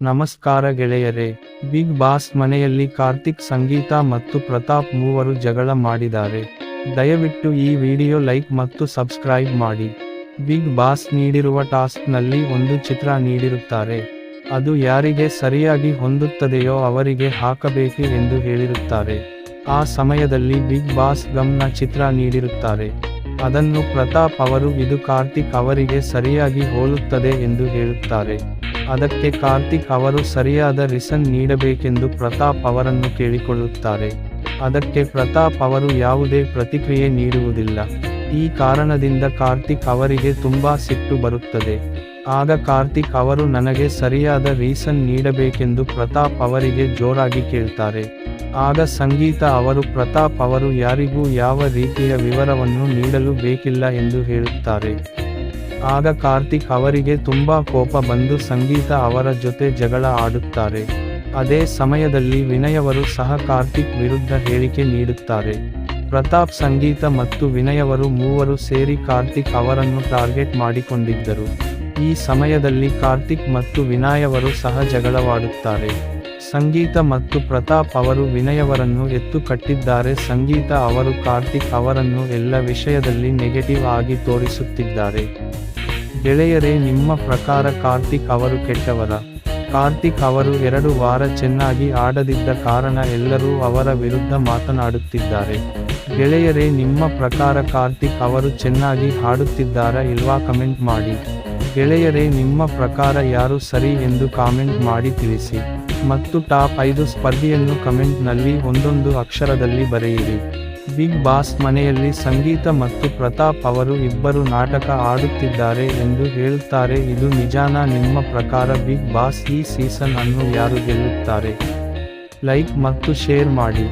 ನಮಸ್ಕಾರ ಗೆಳೆಯರೇ, big boss ಮನೆಯಲ್ಲಿ ಕಾರ್ತಿಕ್ ಸಂಗೀತ ಮತ್ತು ಪ್ರತಾಪ್ ಮೂವರು ಜಗಳ ಮಾಡಿದ್ದಾರೆ. ದಯವಿಟ್ಟು ಈ ವಿಡಿಯೋ ಲೈಕ್ ಮತ್ತು ಸಬ್ಸ್ಕ್ರೈಬ್ ಮಾಡಿ. ಬಿಗ್ ಬಾಸ್ ನೀಡಿರುವ ಟಾಸ್ಕ್ನಲ್ಲಿ ಒಂದು ಚಿತ್ರ ನೀಡಿರುತ್ತಾರೆ. ಅದು ಯಾರಿಗೆ ಸರಿಯಾಗಿ ಹೊಂದುತ್ತದೆಯೋ ಅವರಿಗೆ ಹಾಕಬೇಕು ಎಂದು ಹೇಳಿರುತ್ತಾರೆ. ಆ ಸಮಯದಲ್ಲಿ ಬಿಗ್ ಬಾಸ್ ಗಮ್ನ ಚಿತ್ರ ನೀಡಿರುತ್ತಾರೆ. ಅದನ್ನು ಪ್ರತಾಪ್ ಅವರು, ಇದು ಕಾರ್ತಿಕ್ ಅವರಿಗೆ ಸರಿಯಾಗಿ ಹೋಲುತ್ತದೆ ಎಂದು ಹೇಳುತ್ತಾರೆ. ಅದಕ್ಕೆ ಕಾರ್ತಿಕ್ ಅವರು ಸರಿಯಾದ ರಿಸನ್ ನೀಡಬೇಕೆಂದು ಪ್ರತಾಪ್ ಅವರನ್ನು ಕೇಳಿಕೊಳ್ಳುತ್ತಾರೆ. ಅದಕ್ಕೆ ಪ್ರತಾಪ್ ಅವರು ಯಾವುದೇ ಪ್ರತಿಕ್ರಿಯೆ ನೀಡುವುದಿಲ್ಲ. ಈ ಕಾರಣದಿಂದ ಕಾರ್ತಿಕ್ ಅವರಿಗೆ ತುಂಬಾ ಸಿಟ್ಟು ಬರುತ್ತದೆ. ಆಗ ಕಾರ್ತಿಕ್ ಅವರು ನನಗೆ ಸರಿಯಾದ ರೀಸನ್ ನೀಡಬೇಕೆಂದು ಪ್ರತಾಪ್ ಅವರಿಗೆ ಜೋರಾಗಿ ಕೇಳ್ತಾರೆ. ಆಗ ಸಂಗೀತ ಅವರು ಪ್ರತಾಪ್ ಅವರು ಯಾರಿಗೂ ಯಾವ ರೀತಿಯ ವಿವರವನ್ನು ನೀಡಲು ಬೇಕಿಲ್ಲ ಎಂದು ಹೇಳುತ್ತಾರೆ. ಆಗ ಕಾರ್ತಿಕ್ ಅವರಿಗೆ ತುಂಬಾ ಕೋಪ ಬಂದು ಸಂಗೀತ ಅವರ ಜೊತೆ ಜಗಳ ಆಡುತ್ತಾರೆ. ಅದೇ ಸಮಯದಲ್ಲಿ ವಿನಯವರು ಸಹ ಕಾರ್ತಿಕ್ ವಿರುದ್ಧ ಹೇಳಿಕೆ ನೀಡುತ್ತಾರೆ. ಪ್ರತಾಪ್ ಸಂಗೀತ ಮತ್ತು ವಿನಯವರು ಮೂವರು ಸೇರಿ ಕಾರ್ತಿಕ್ ಅವರನ್ನು ಟಾರ್ಗೆಟ್ ಮಾಡಿಕೊಂಡಿದ್ದರು. ಈ ಸಮಯದಲ್ಲಿ ಕಾರ್ತಿಕ್ ಮತ್ತು ವಿನಯವರು ಸಹ ಜಗಳವಾಡುತ್ತಾರೆ. ಸಂಗೀತ ಮತ್ತು ಪ್ರತಾಪ್ ಅವರು ವಿನಯವರನ್ನು ಎತ್ತು ಕಟ್ಟಿದ್ದಾರೆ. ಸಂಗೀತ ಅವರು ಕಾರ್ತಿಕ್ ಅವರನ್ನು ಎಲ್ಲ ವಿಷಯದಲ್ಲಿ ನೆಗೆಟಿವ್ ಆಗಿ ತೋರಿಸುತ್ತಿದ್ದಾರೆ. ಗೆಳೆಯರೇ, ನಿಮ್ಮ ಪ್ರಕಾರ ಕಾರ್ತಿಕ್ ಅವರು ಕೆಟ್ಟವರ? ಕಾರ್ತಿಕ್ ಅವರು ಎರಡು ವಾರ ಚೆನ್ನಾಗಿ ಆಡದಿದ್ದ ಕಾರಣ ಎಲ್ಲರೂ ಅವರ ವಿರುದ್ಧ ಮಾತನಾಡುತ್ತಿದ್ದಾರೆ. ಗೆಳೆಯರೇ, ನಿಮ್ಮ ಪ್ರಕಾರ ಕಾರ್ತಿಕ್ ಅವರು ಚೆನ್ನಾಗಿ ಹಾಡುತ್ತಿದ್ದಾರಾ ಇಲ್ವಾ? ಕಮೆಂಟ್ ಮಾಡಿ. ಗೆಳೆಯರೇ, ನಿಮ್ಮ ಪ್ರಕಾರ ಯಾರು ಸರಿ ಎಂದು ಕಾಮೆಂಟ್ ಮಾಡಿ ತಿಳಿಸಿ. ಮತ್ತು ಟಾಪ್ ಐದು ಸ್ಪರ್ಧೆಯನ್ನು ಕಮೆಂಟ್ನಲ್ಲಿ ಒಂದೊಂದು ಅಕ್ಷರದಲ್ಲಿ ಬರೆಯಿರಿ. ಬಿಗ್ ಬಾಸ್ ಮನೆಯಲ್ಲಿ ಸಂಗೀತ ಮತ್ತು ಪ್ರತಾಪ್ ಅವರು ಇಬ್ಬರು ನಾಟಕ ಆಡುತ್ತಿದ್ದಾರೆ ಎಂದು ಹೇಳುತ್ತಾರೆ ಇದು ನಿಜಾನಾ, ನಿಮ್ಮ ಪ್ರಕಾರ ಬಿಗ್ ಬಾಸ್ ಈ ಸೀಸನ್ ಅನ್ನು ಯಾರು ಗೆಲ್ಲುತ್ತಾರೆ? ಲೈಕ್ ಮತ್ತು ಶೇರ್ ಮಾಡಿ.